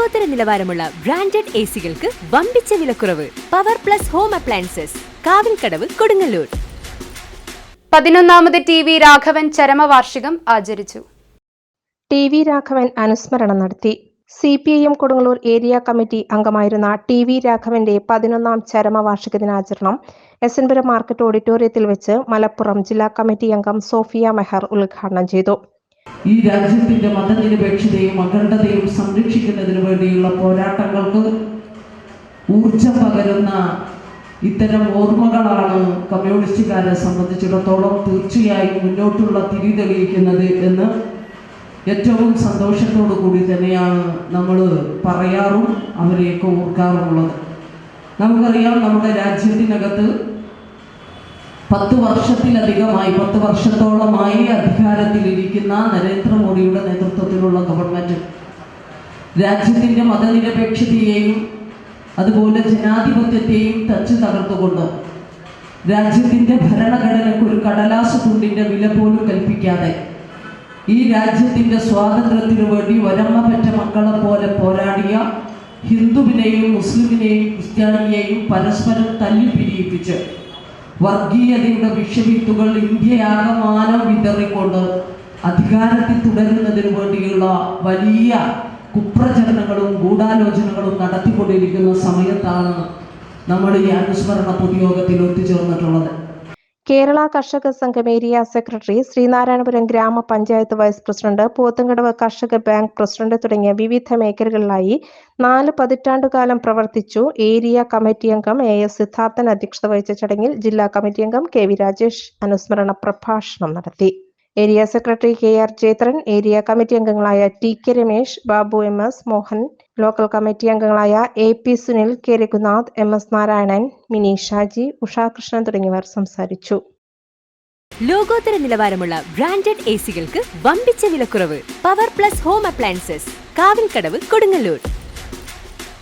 ലോകോത്തര നിലവാരമുള്ള branded A സികൾക്ക് വമ്പിച്ച വിലക്കുറവ്. Power plus home appliances Kavilkadavu Kodungallur. പതിനൊന്നാമത് T V Raghavan ചരമവാർഷികം ആചരിച്ചു. ടി വി രാഘവൻ അനുസ്മരണം നടത്തി. C P I M Kodungallur area committee അംഗമായിരുന്ന ടി വി രാഘവന്റെ പതിനൊന്നാം ചരമവാർഷിക ദിനാചരണം എസ് എൻ പുരം മാർക്കറ്റ് ഓഡിറ്റോറിയത്തിൽ വെച്ച് മലപ്പുറം ജില്ലാ കമ്മിറ്റി അംഗം സോഫിയ മെഹർ ഉദ്ഘാടനം ചെയ്തു. ഈ രാജ്യത്തിന്റെ മതനിരപേക്ഷതയും അഖണ്ഡതയും സംരക്ഷിക്കുന്നതിന് വേണ്ടിയുള്ള പോരാട്ടങ്ങൾക്ക് ഊർജം പകരുന്ന ഇത്തരം ഓർമ്മകളാണ് കമ്മ്യൂണിസ്റ്റുകാരെ സംബന്ധിച്ചിടത്തോളം തീർച്ചയായും മുന്നോട്ടുള്ള തിരി തെളിയിക്കുന്നത് എന്ന് ഏറ്റവും സന്തോഷത്തോടു കൂടി തന്നെയാണ് നമ്മൾ പറയാറും അവരെയൊക്കെ ഓർക്കാറുമുള്ളത്. നമുക്കറിയാം നമ്മുടെ രാജ്യത്തിനകത്ത് പത്ത് വർഷത്തിലധികമായി പത്ത് വർഷത്തോളമായി അധികാരത്തിലിരിക്കുന്ന നരേന്ദ്രമോദിയുടെ നേതൃത്വത്തിലുള്ള ഗവൺമെന്റ് രാജ്യത്തിന്റെ മതനിരപേക്ഷതയെയും അതുപോലെ ജനാധിപത്യത്തെയും തച്ചു തകർത്തുകൊണ്ട് രാജ്യത്തിന്റെ ഭരണഘടനയ്ക്ക് ഒരു കടലാസ് തുണ്ടിന്റെ വില പോലും കൽപ്പിക്കാതെ ഈ രാജ്യത്തിന്റെ സ്വാതന്ത്ര്യത്തിനു വേണ്ടി വരമ്മ പെറ്റ മക്കളെ പോലെ പോരാടിയ ഹിന്ദുവിനെയും മുസ്ലിമിനെയും ക്രിസ്ത്യാനിയെയും പരസ്പരം തല്ലിപ്പിരിയിപ്പിച്ച് വർഗീയതയുടെ വിഷവിത്തുകൾ ഇന്ത്യയാകമാനം വിതറിക്കൊണ്ട് അധികാരത്തിൽ തുടരുന്നതിന് വേണ്ടിയുള്ള വലിയ കുപ്രചരണങ്ങളും ഗൂഢാലോചനകളും നടത്തിക്കൊണ്ടിരിക്കുന്ന സമയത്താണ് നമ്മൾ ഈ അനുസ്മരണ പൊതുയോഗത്തിൽ ഒത്തുചേർന്നിട്ടുള്ളത്. കേരള കർഷക സംഘം ഏരിയ സെക്രട്ടറി ശ്രീനാരായണപുരം ഗ്രാമപഞ്ചായത്ത് വൈസ് പ്രസിഡന്റ് പോത്തങ്കടവ് കർഷക ബാങ്ക് പ്രസിഡന്റ് തുടങ്ങിയ വിവിധ മേഖലകളിലായി നാല് പതിറ്റാണ്ടുകാലം പ്രവർത്തിച്ചു ഏരിയ കമ്മിറ്റി അംഗം എ എസ് സിദ്ധാർത്ഥൻ അധ്യക്ഷത വഹിച്ച ചടങ്ങിൽ ജില്ലാ കമ്മിറ്റി അംഗം കെ വി രാജേഷ് അനുസ്മരണ പ്രഭാഷണം നടത്തി. Area secretary K R Chethran area committee അംഗങ്ങളായ T K Ramesh Babu M S Mohan local committee അംഗങ്ങളായ A P Sunil K Raghunath M S Narayanan Mini Shaji Ushakrishnan തുടങ്ങിയവർ സംസാരിച്ചു. ലോകോത്തര നിലവാരമുള്ള ബ്രാൻഡഡ് എ സികൾക്ക് വമ്പിച്ച വിലക്കുറവ് power plus home appliances Kavilkadavu Kodungallur.